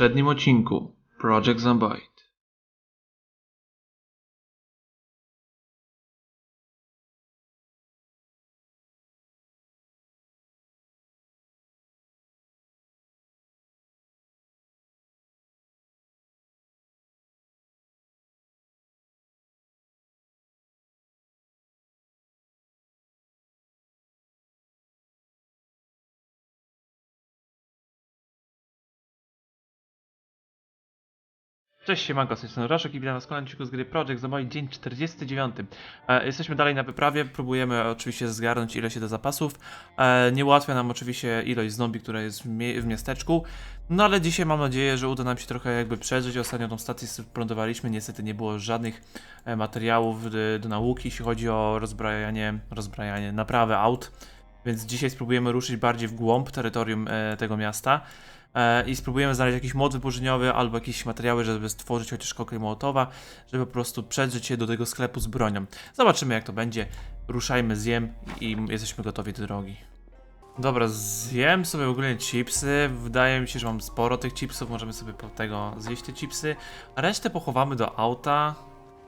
poprzednim odcinku Project Zomboid. Cześć, siemanko, z tej strony i witam was w kolejnym odcinku z gry Project Zomboid, dzień 49. E, jesteśmy dalej na wyprawie, próbujemy oczywiście zgarnąć ile się do zapasów. E, nie ułatwia nam oczywiście ilość zombie, która jest w, mie w miasteczku. No ale dzisiaj mam nadzieję, że uda nam się trochę jakby przeżyć. Ostatnio tą stację lądowaliśmy, niestety nie było żadnych e, materiałów do, do nauki, jeśli chodzi o rozbrajanie, rozbrajanie, naprawę aut. Więc dzisiaj spróbujemy ruszyć bardziej w głąb terytorium e, tego miasta e, i spróbujemy znaleźć jakiś mod wyburzeniowy albo jakieś materiały, żeby stworzyć chociaż koktajl mołotowa, żeby po prostu przedrzeć się do tego sklepu z bronią. Zobaczymy jak to będzie. Ruszajmy, zjem i jesteśmy gotowi do drogi. Dobra, zjem sobie ogólnie chipsy. Wydaje mi się, że mam sporo tych chipsów. Możemy sobie po tego zjeść te chipsy. Resztę pochowamy do auta.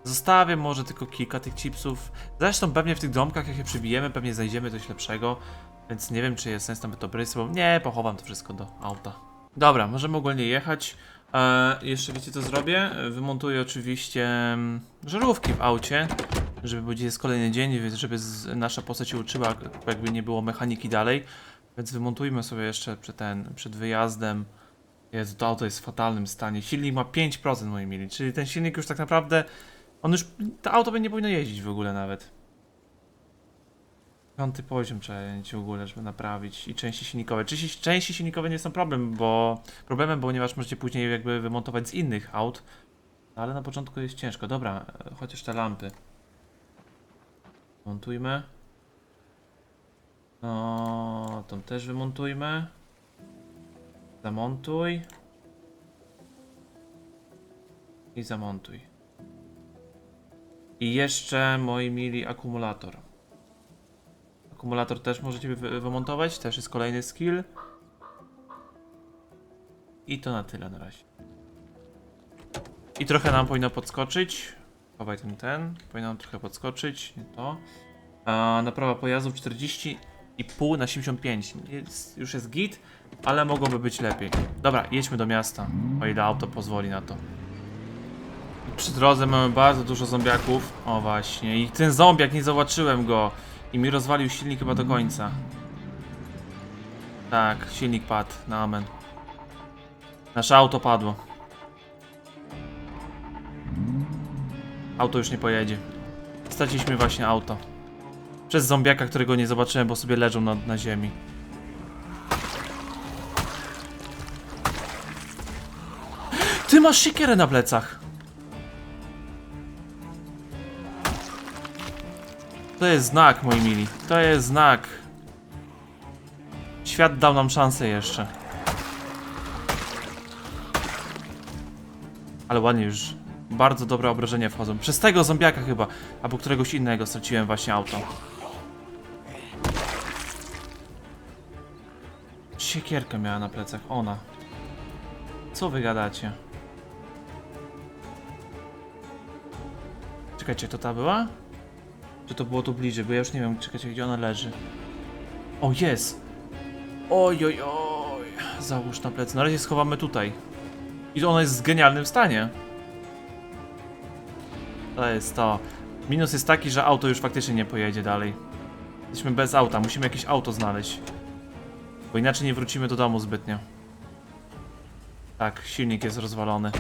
Zostawię może tylko kilka tych chipsów. Zresztą pewnie w tych domkach, jak je przybijemy, pewnie znajdziemy coś lepszego. Więc nie wiem, czy jest sens nawet to brać, nie, pochowam to wszystko do auta. Dobra, możemy ogólnie jechać. E, jeszcze wiecie co zrobię? Wymontuję oczywiście mm, żarówki w aucie, żeby był jest kolejny dzień, więc żeby nasza postać się uczyła, jakby nie było mechaniki dalej. Więc wymontujmy sobie jeszcze przed, ten, przed wyjazdem. Jezu, to auto jest w fatalnym stanie. Silnik ma 5% moi mili, czyli ten silnik już tak naprawdę, on już, to auto by nie powinno jeździć w ogóle nawet. Piąty poziom trzeba mieć w ogóle, żeby naprawić i części silnikowe. Części, części silnikowe nie są problem, bo problemem, ponieważ możecie później jakby wymontować z innych aut. Ale na początku jest ciężko. Dobra, e, chociaż te lampy. Montujmy. No, tą też wymontujmy. Zamontuj. I zamontuj. I jeszcze, moi mili, akumulator. Akumulator też możecie wy wymontować, też jest kolejny skill. I to na tyle na razie. I trochę nam powinno podskoczyć. Chowaj ten, ten. Powinno nam trochę podskoczyć, nie to. A, naprawa pojazdów 40,5 na 75. Jest, już jest git, ale mogłoby być lepiej. Dobra, jedźmy do miasta, o ile auto pozwoli na to. Przy drodze mamy bardzo dużo zombiaków. O właśnie, i ten zombiak, nie zobaczyłem go. I mi rozwalił silnik chyba do końca. Tak, silnik padł, na amen. Nasze auto padło. Auto już nie pojedzie. Straciliśmy właśnie auto. Przez zombiaka, którego nie zobaczyłem, bo sobie leżał na, na ziemi. Ty masz siekierę na plecach! To jest znak, moi mili. To jest znak. Świat dał nam szansę jeszcze. Ale ładnie już. Bardzo dobre obrażenia wchodzą. Przez tego zombiaka chyba, albo któregoś innego straciłem właśnie auto. Siekierkę miała na plecach, ona. Co wy gadacie? Czekajcie, to ta była? To było tu bliżej, bo ja już nie wiem, czekajcie, gdzie ona leży. O, jest! Oj, oj, oj. Załóż na plecy. Na razie schowamy tutaj. I ona jest w genialnym stanie. To jest to. Minus jest taki, że auto już faktycznie nie pojedzie dalej. Jesteśmy bez auta, musimy jakieś auto znaleźć. Bo inaczej nie wrócimy do domu zbytnio. Tak, silnik jest rozwalony.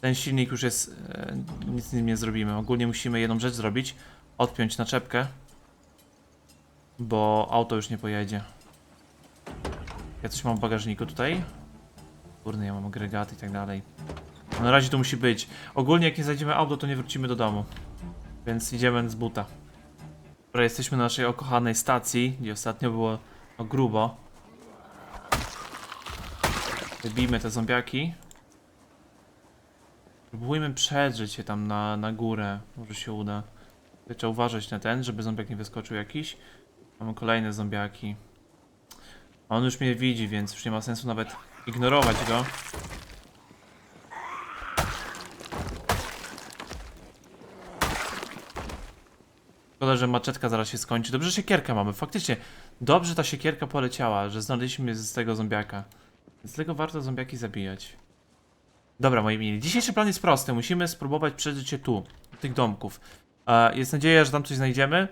Ten silnik już jest. E, nic z nim nie zrobimy. Ogólnie musimy jedną rzecz zrobić: odpiąć naczepkę. Bo auto już nie pojedzie. Ja coś mam w bagażniku tutaj. Kurde, ja mam agregaty i tak dalej. No na razie to musi być. Ogólnie jak nie znajdziemy auto, to nie wrócimy do domu. Więc idziemy z buta. Dobra, jesteśmy na naszej okochanej stacji, gdzie ostatnio było no, grubo. Wybijmy te zombiaki. Próbujmy przedrzeć się tam na, na górę. Może się uda. Trzeba uważać na ten, żeby zombiak nie wyskoczył jakiś. Mamy kolejne zombiaki. On już mnie widzi, więc już nie ma sensu nawet ignorować go. Szkoda, że maczetka zaraz się skończy. Dobrze, że siekierkę mamy. Faktycznie, dobrze ta siekierka poleciała, że znaleźliśmy z tego zombiaka. Więc tego warto zombiaki zabijać. Dobra, moi mili. Dzisiejszy plan jest prosty. Musimy spróbować przeżyć się tu, tych domków. E, jest nadzieja, że tam coś znajdziemy.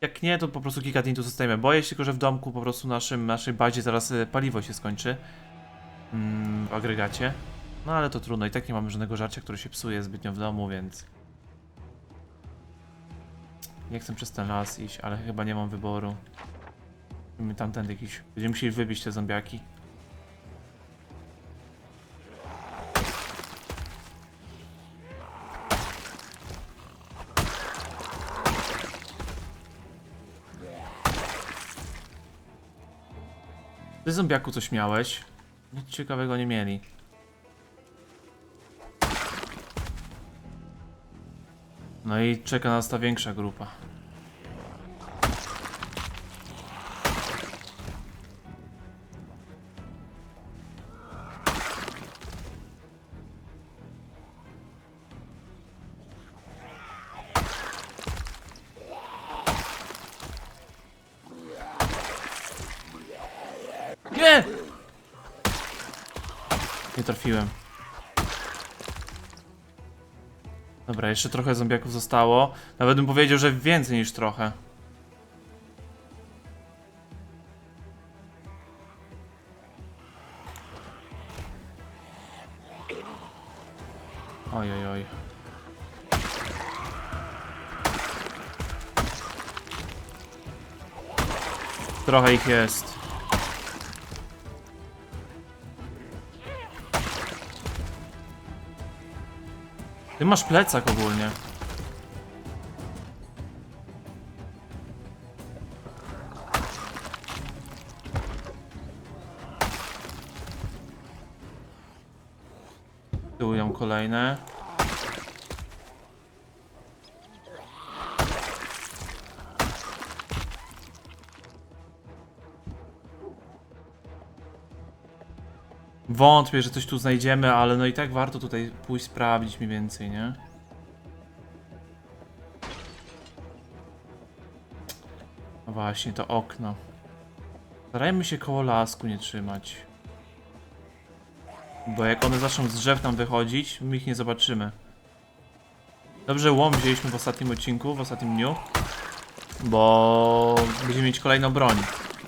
Jak nie, to po prostu kilka dni tu zostajemy. Boję się tylko, że w domku po prostu naszym, naszej bazie zaraz e, paliwo się skończy. Mm, w agregacie. No ale to trudno. I tak nie mamy żadnego żarcia, które się psuje zbytnio w domu, więc... Nie chcę przez ten las iść, ale chyba nie mam wyboru. Musimy tamtędy jakiś... Będziemy musieli wybić te zombiaki. Ty zombiaku coś miałeś? Nic ciekawego nie mieli. No i czeka nas ta większa grupa. Trafiłem. Dobra, jeszcze trochę zombiaków zostało. Nawet bym powiedział, że więcej niż trochę. Oj, oj, oj. Trochę ich jest. Ty masz plecak ogólnie. Tyłują kolejne. Wątpię, że coś tu znajdziemy, ale no i tak warto tutaj pójść sprawdzić mniej więcej, nie? No właśnie, to okno. Starajmy się koło lasku nie trzymać. Bo jak one zaczną z drzew nam wychodzić, my ich nie zobaczymy. Dobrze, łom wzięliśmy w ostatnim odcinku, w ostatnim dniu. Bo będziemy mieć kolejną broń.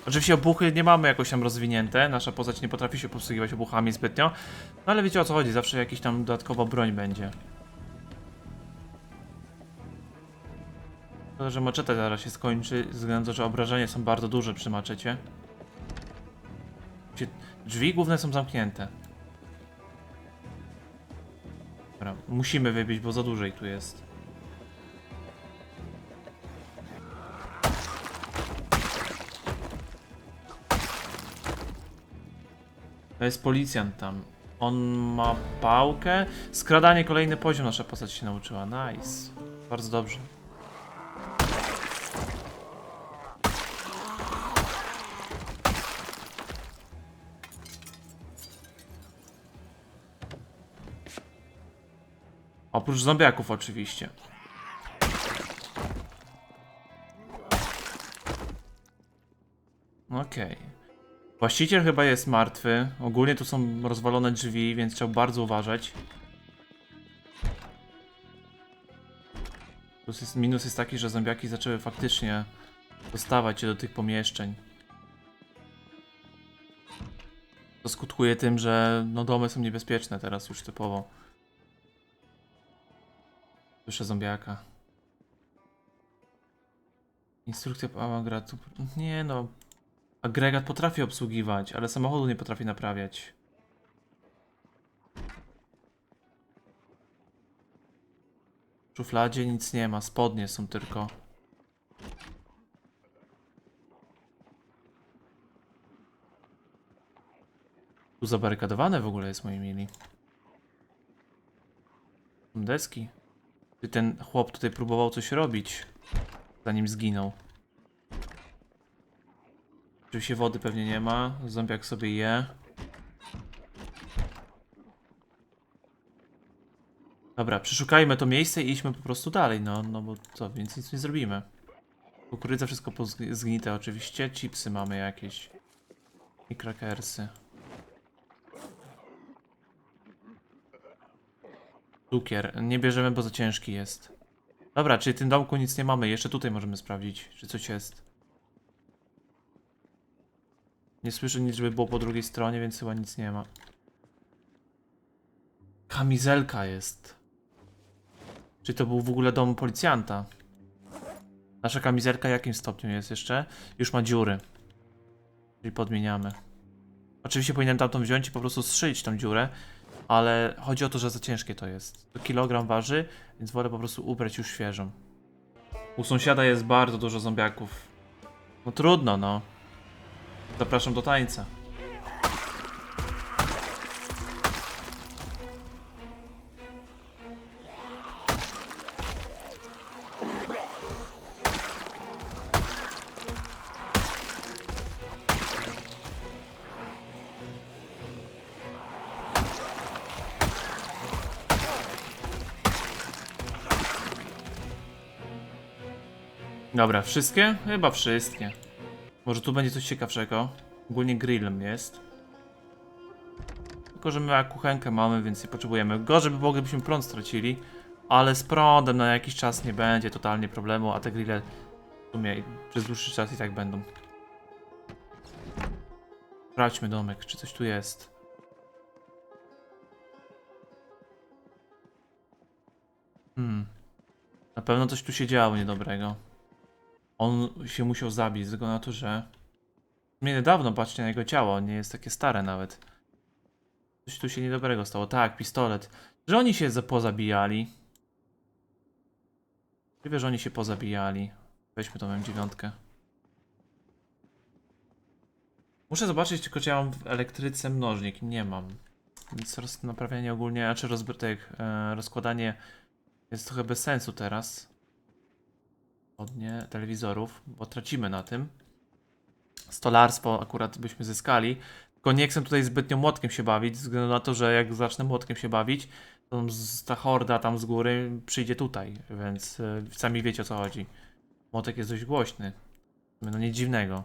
Oczywiście obuchy nie mamy jakoś tam rozwinięte, nasza postać nie potrafi się posługiwać obuchami zbytnio, no ale wiecie o co chodzi, zawsze jakiś tam dodatkowa broń będzie. Szkoda, że maczeta zaraz się skończy, ze względu na to, że obrażenia są bardzo duże przy maczecie. Drzwi główne są zamknięte. Dobra, musimy wybić, bo za ich tu jest. To jest policjant tam. On ma pałkę. Skradanie, kolejny poziom nasza postać się nauczyła. Nice. Bardzo dobrze. Oprócz zombiaków oczywiście. Okej. Właściciel chyba jest martwy. Ogólnie tu są rozwalone drzwi, więc trzeba bardzo uważać. Plus jest, minus jest taki, że zombiaki zaczęły faktycznie dostawać się do tych pomieszczeń. To skutkuje tym, że no domy są niebezpieczne teraz już typowo. Słyszę zombiaka. Instrukcja Pamagratu. Nie no, Agregat potrafi obsługiwać, ale samochodu nie potrafi naprawiać. W szufladzie nic nie ma, spodnie są tylko. Tu zabarykadowane w ogóle jest, moi mili. Są deski. Ten chłop tutaj próbował coś robić, zanim zginął. Oczywiście wody pewnie nie ma. Zombiak sobie je. Dobra, przeszukajmy to miejsce i idźmy po prostu dalej, no, no bo co, więc nic nie zrobimy. Kukurydza wszystko zgnite oczywiście, chipsy mamy jakieś. I krakersy. Cukier, nie bierzemy, bo za ciężki jest. Dobra, czyli w tym domku nic nie mamy, jeszcze tutaj możemy sprawdzić, czy coś jest. Nie słyszę nic, żeby było po drugiej stronie, więc chyba nic nie ma. Kamizelka jest. Czy to był w ogóle dom policjanta? Nasza kamizelka w jakim stopniu jest jeszcze? Już ma dziury. Czyli podmieniamy. Oczywiście powinienem tamtą wziąć i po prostu strzelić tą dziurę, ale chodzi o to, że za ciężkie to jest. To kilogram waży, więc wolę po prostu ubrać już świeżą. U sąsiada jest bardzo dużo zombiaków. No trudno, no. Zapraszam do tańca. Dobra, wszystkie? Chyba wszystkie. Może tu będzie coś ciekawszego. Ogólnie grillem jest. Tylko, że my kuchenkę mamy, więc nie potrzebujemy. Gorzej by było, gdybyśmy prąd stracili. Ale z prądem na jakiś czas nie będzie totalnie problemu, a te grille w sumie przez dłuższy czas i tak będą. Sprawdźmy domek, czy coś tu jest. Hmm. Na pewno coś tu się działo niedobrego. On się musiał zabić, względu na to, że... Mnie niedawno patrzcie na jego ciało, nie jest takie stare nawet. Coś tu się niedobrego stało. Tak, pistolet. Że oni się za- pozabijali. Możliwe, że oni się pozabijali. Weźmy tą M9. Muszę zobaczyć tylko, czy ja mam w elektryce mnożnik. Nie mam. Nic roz... naprawianie ogólnie, a czy rozbytek, e, rozkładanie jest trochę bez sensu teraz. Odnie telewizorów, bo tracimy na tym. Stolarstwo akurat byśmy zyskali. Tylko nie chcę tutaj zbytnio młotkiem się bawić, ze względu na to, że jak zacznę młotkiem się bawić, to ta horda tam z góry przyjdzie tutaj, więc y, sami wiecie o co chodzi. Młotek jest dość głośny. No nic dziwnego.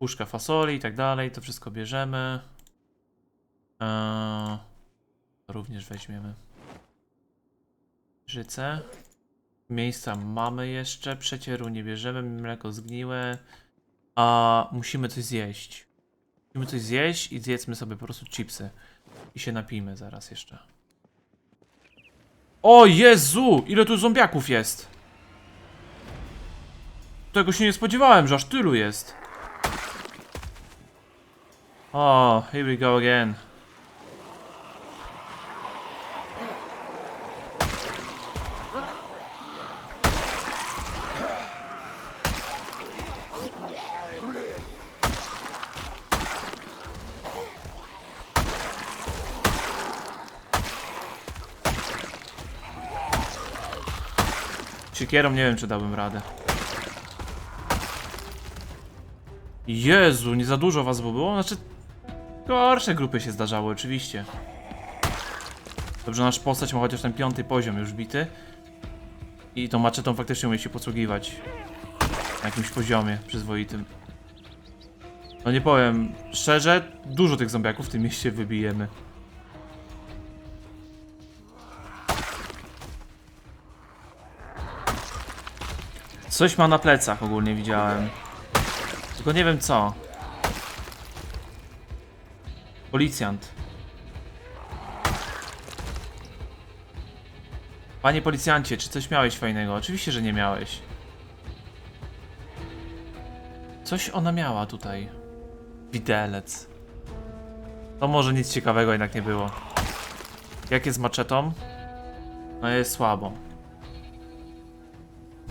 Puszka fasoli i tak dalej, to wszystko bierzemy. Eee, również weźmiemy. Życe. Miejsca mamy jeszcze, przecieru nie bierzemy, mleko zgniłe. A musimy coś zjeść. Musimy coś zjeść i zjedzmy sobie po prostu chipsy. I się napijmy zaraz jeszcze. O Jezu! Ile tu zombiaków jest! Tego się nie spodziewałem, że aż tylu jest. O, here we go again. Siekierą nie wiem, czy dałbym radę. Jezu, nie za dużo was było? Znaczy, gorsze grupy się zdarzały, oczywiście. Dobrze, nasz postać ma chociaż ten piąty poziom już bity. I tą maczetą faktycznie umie się posługiwać. Na jakimś poziomie przyzwoitym. No nie powiem, szczerze, dużo tych zombiaków w tym mieście wybijemy. Coś ma na plecach ogólnie widziałem. Tylko nie wiem co. Policjant. Panie policjancie, czy coś miałeś fajnego? Oczywiście, że nie miałeś. Coś ona miała tutaj. Widelec. To może nic ciekawego jednak nie było. Jak jest maczetą? No jest słabo.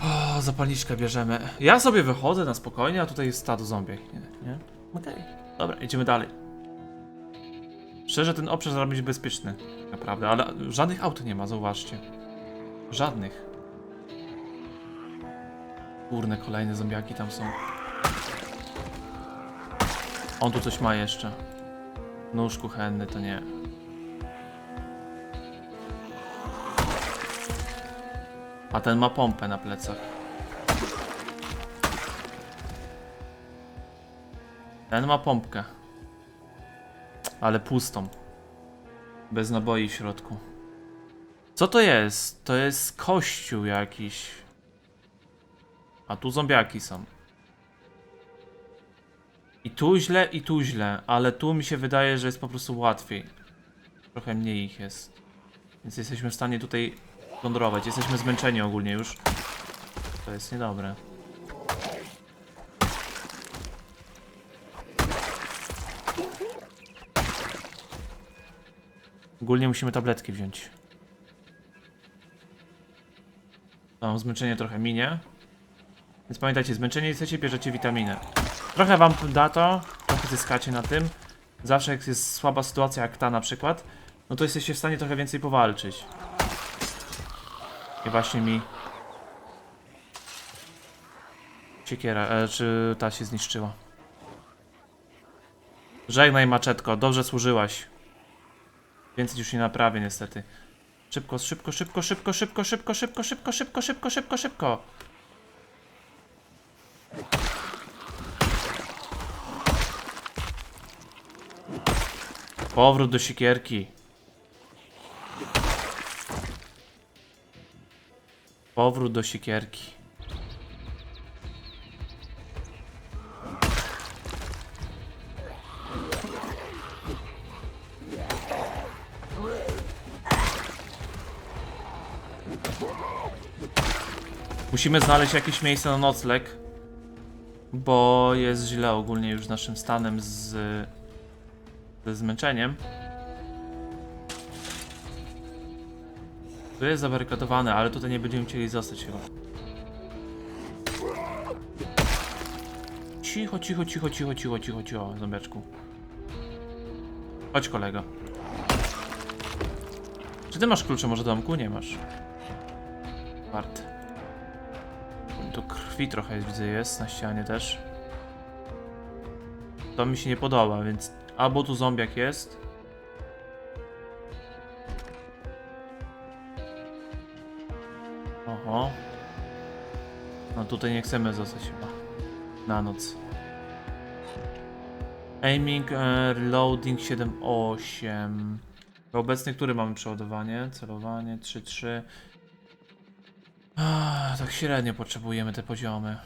O, zapalniczkę bierzemy. Ja sobie wychodzę na spokojnie, a tutaj jest stado zombie. Nie, nie? Okej. Dobra, idziemy dalej. Szczerze, ten obszar zaraz będzie bezpieczny. Naprawdę, ale żadnych aut nie ma, zauważcie. Żadnych. Kurne, kolejne zombiaki tam są. On tu coś ma jeszcze. Nóż kuchenny, to nie. A ten ma pompę na plecach. Ten ma pompkę. Ale pustą. Bez naboi w środku. Co to jest? To jest kościół jakiś. A tu zombiaki są. I tu źle, i tu źle, ale tu mi się wydaje, że jest po prostu łatwiej. Trochę mniej ich jest. Więc jesteśmy w stanie tutaj plądrować. Jesteśmy zmęczeni ogólnie już. To jest niedobre. Ogólnie musimy tabletki wziąć. Tam zmęczenie trochę minie. Więc pamiętajcie, zmęczenie jesteście, bierzecie witaminę. Trochę wam da to, trochę zyskacie na tym. Zawsze jak jest słaba sytuacja, jak ta na przykład, no to jesteście w stanie trochę więcej powalczyć. I właśnie mi... Siekiera, e, czy ta się zniszczyła. Żegnaj maczetko, dobrze służyłaś. Więcej już nie naprawię niestety. Szybko, szybko, szybko, szybko, szybko, szybko, szybko, szybko, szybko, szybko, szybko, szybko. Powrót do siekierki. Powrót do siekierki. Musimy znaleźć jakieś miejsce na nocleg, bo jest źle ogólnie już naszym stanem z ze zmęczeniem. Tu jest zabarykadowane, ale tutaj nie będziemy chcieli zostać chyba. Cicho, cicho, cicho, cicho, cicho, cicho, cicho, zombiaczku. Chodź kolego. Czy ty masz klucze może do domku? Nie masz. Wart. Krwi trochę jest, widzę jest, na ścianie też. To mi się nie podoba, więc albo tu zombiak jest. Oho. No tutaj nie chcemy zostać chyba. Na noc. Aiming, e, reloading 7.8. Obecny, który mamy przeładowanie? Celowanie 3.3. Ah, Tak średnio potrzebujemy te poziomy.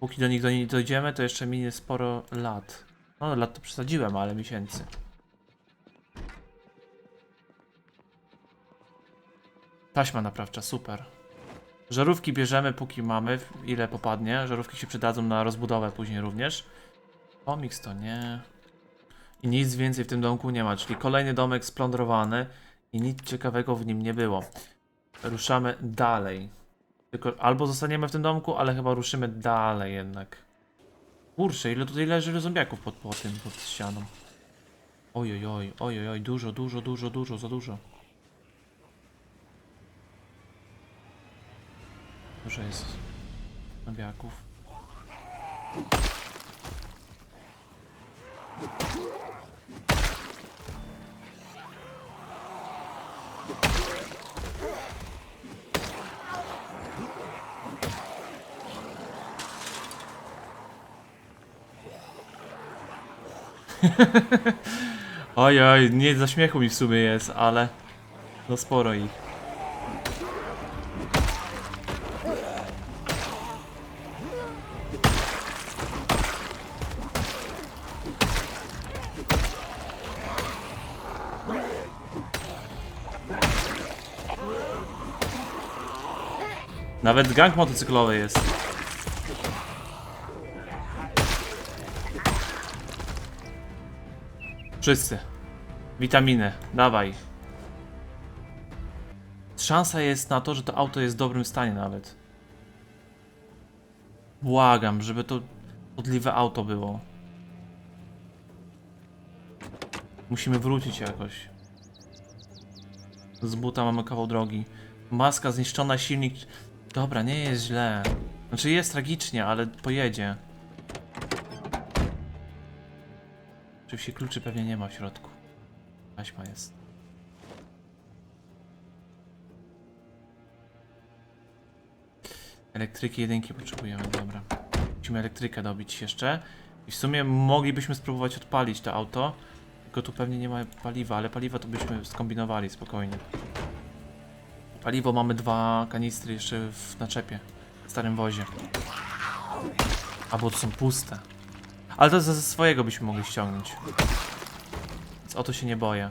Póki do nich do nie dojdziemy, to jeszcze minie sporo lat. No, lat to przesadziłem, ale miesięcy. Taśma naprawcza, super. Żarówki bierzemy póki mamy, ile popadnie. Żarówki się przydadzą na rozbudowę później również. Komiks to nie. I nic więcej w tym domku nie ma, czyli kolejny domek splądrowany i nic ciekawego w nim nie było. Ruszamy dalej. Tylko albo zostaniemy w tym domku, ale chyba ruszymy dalej jednak. Kurczę, ile tutaj leży zombiaków pod, pod tym, pod ścianą. Ojojoj, ojojoj, dużo, dużo, dużo, dużo, za dużo. Dużo jest zombiaków. Oj, oj, nie za śmiechu mi w sumie jest, ale no sporo ich. Nawet gang motocyklowy jest. Wszyscy. Witaminy, dawaj. Szansa jest na to, że to auto jest w dobrym stanie nawet. Błagam, żeby to odliwe auto było. Musimy wrócić jakoś. Z buta mamy kawał drogi. Maska zniszczona, silnik... Dobra, nie jest źle. Znaczy jest tragicznie, ale pojedzie. Oczywiście kluczy pewnie nie ma w środku. Taśma jest. Elektryki jedynki potrzebujemy, dobra. Musimy elektrykę dobić jeszcze. I w sumie moglibyśmy spróbować odpalić to auto. Tylko tu pewnie nie ma paliwa, ale paliwa to byśmy skombinowali spokojnie. Paliwo mamy dwa kanistry jeszcze w naczepie. W starym wozie. Albo to są puste. Ale to ze swojego byśmy mogli ściągnąć. Więc o to się nie boję.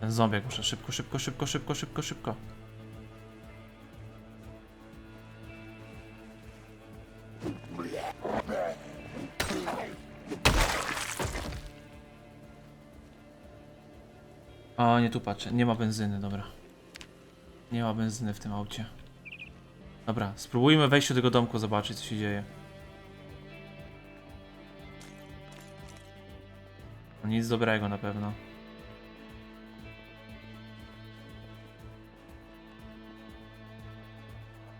Ten zombiak muszę szybko, szybko, szybko, szybko, szybko, szybko. O, nie tu patrzę. Nie ma benzyny, dobra. Nie ma benzyny w tym aucie. Dobra, spróbujmy wejść do tego domku, zobaczyć co się dzieje. No Nic dobrego na pewno.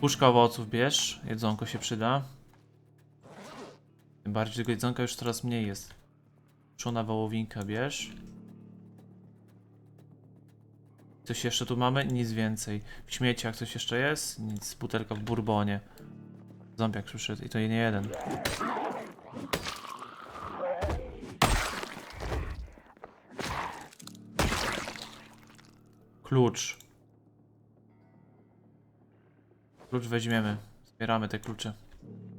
Puszka owoców bierz, jedzonko się przyda. Tym bardziej tego jedzonka już coraz mniej jest. Czona wołowinka bierz. Coś jeszcze tu mamy? Nic więcej. W śmieciach coś jeszcze jest? Nic. Butelka w bourbonie. Zombiak przyszedł i to nie jeden. Klucz. Klucz weźmiemy. Zbieramy te klucze.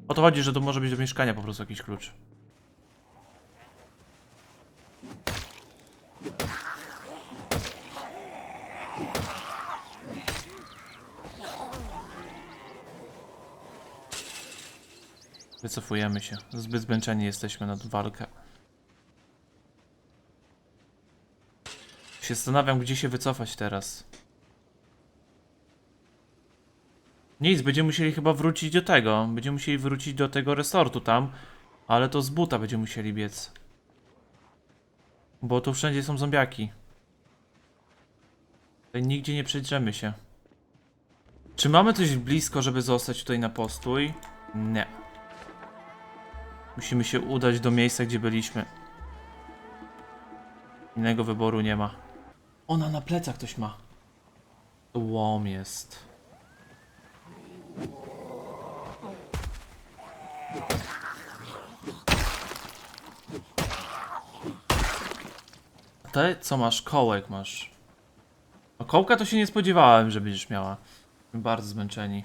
O to chodzi, że to może być do mieszkania po prostu jakiś klucz. Wycofujemy się. Zbyt zmęczeni jesteśmy na walkę. Się zastanawiam, gdzie się wycofać teraz. Nic, będziemy musieli chyba wrócić do tego. Będziemy musieli wrócić do tego resortu tam. Ale to z buta będziemy musieli biec. Bo tu wszędzie są zombiaki. Tutaj nigdzie nie przedrzemy się. Czy mamy coś blisko, żeby zostać tutaj na postój? Nie. Musimy się udać do miejsca, gdzie byliśmy. Innego wyboru nie ma. Ona na plecach ktoś ma. Łom jest. Te, co masz? Kołek masz. A kołka to się nie spodziewałem, że będziesz miała. Bardzo zmęczeni.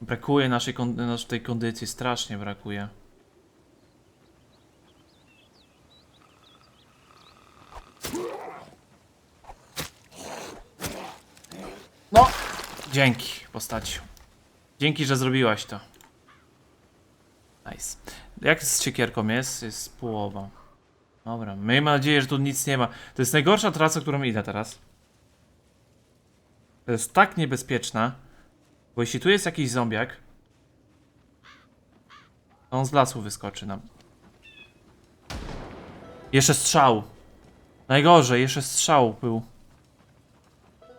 Brakuje naszej, kon naszej kondycji, strasznie brakuje. No, dzięki postaciu. Dzięki, że zrobiłaś to. Nice. Jak z ciekierką jest? Jest połowa. Dobra, miejmy nadzieję, że tu nic nie ma. To jest najgorsza trasa, którą idę teraz. To jest tak niebezpieczna. Bo jeśli tu jest jakiś zombiak, to on z lasu wyskoczy nam. Jeszcze strzał. Najgorzej, jeszcze strzał był.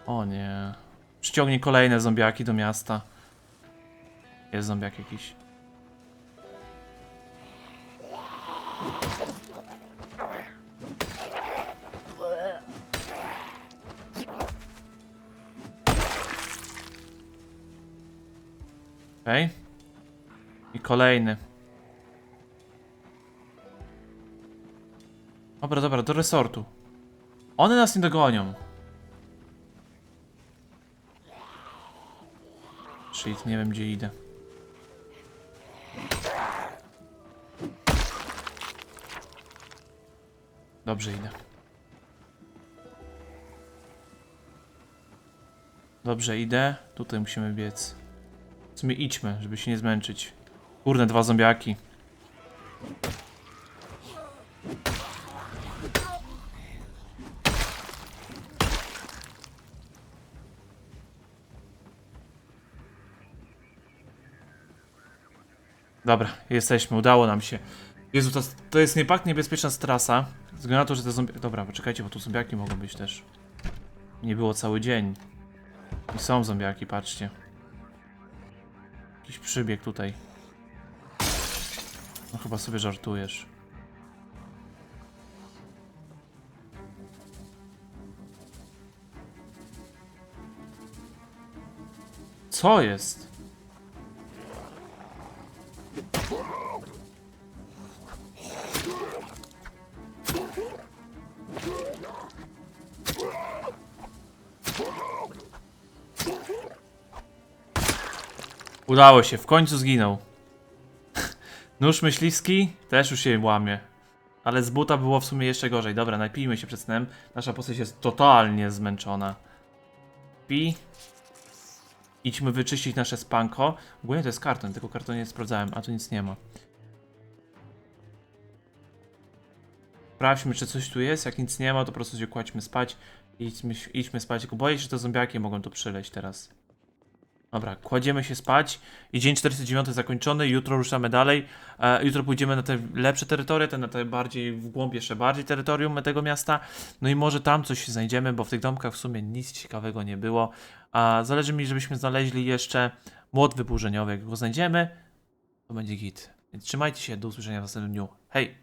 O nie. Przyciągnie kolejne zombiaki do miasta. Jest zombiak jakiś. Okej. I kolejny. Dobra, dobra, do resortu. One nas nie dogonią. Shit, nie wiem gdzie idę. Dobrze idę. Dobrze idę. Tutaj musimy biec. W sumie idźmy, żeby się nie zmęczyć. Kurde, dwa zombiaki. Dobra, jesteśmy, udało nam się. Jezu, to, to jest nie tak niebezpieczna strasa. Ze na to, że te zombie... Dobra, poczekajcie, bo tu zombiaki mogą być też. Nie było cały dzień. I są zombiaki, patrzcie. Jakiś przybieg tutaj. No chyba sobie żartujesz. Co jest? Udało się, w końcu zginął. Nóż myśliwski też już się łamie. Ale z buta było w sumie jeszcze gorzej. Dobra, napijmy się przed snem. Nasza postać jest totalnie zmęczona. Pi. Idźmy wyczyścić nasze spanko. Ogólnie to jest karton, tylko karton nie sprawdzałem, a tu nic nie ma. Sprawdźmy, czy coś tu jest. Jak nic nie ma, to po prostu się kładźmy spać. Idźmy, idźmy spać. Tylko boję się, że te zombiaki mogą tu przyleść teraz. Dobra, kładziemy się spać i dzień 49 zakończony, jutro ruszamy dalej. E, jutro pójdziemy na te lepsze terytoria, te na te bardziej w głąb jeszcze bardziej terytorium tego miasta. No i może tam coś znajdziemy, bo w tych domkach w sumie nic ciekawego nie było. A zależy mi, żebyśmy znaleźli jeszcze młot wyburzeniowy. Jak go znajdziemy, to będzie git. Więc trzymajcie się, do usłyszenia w następnym dniu. Hej!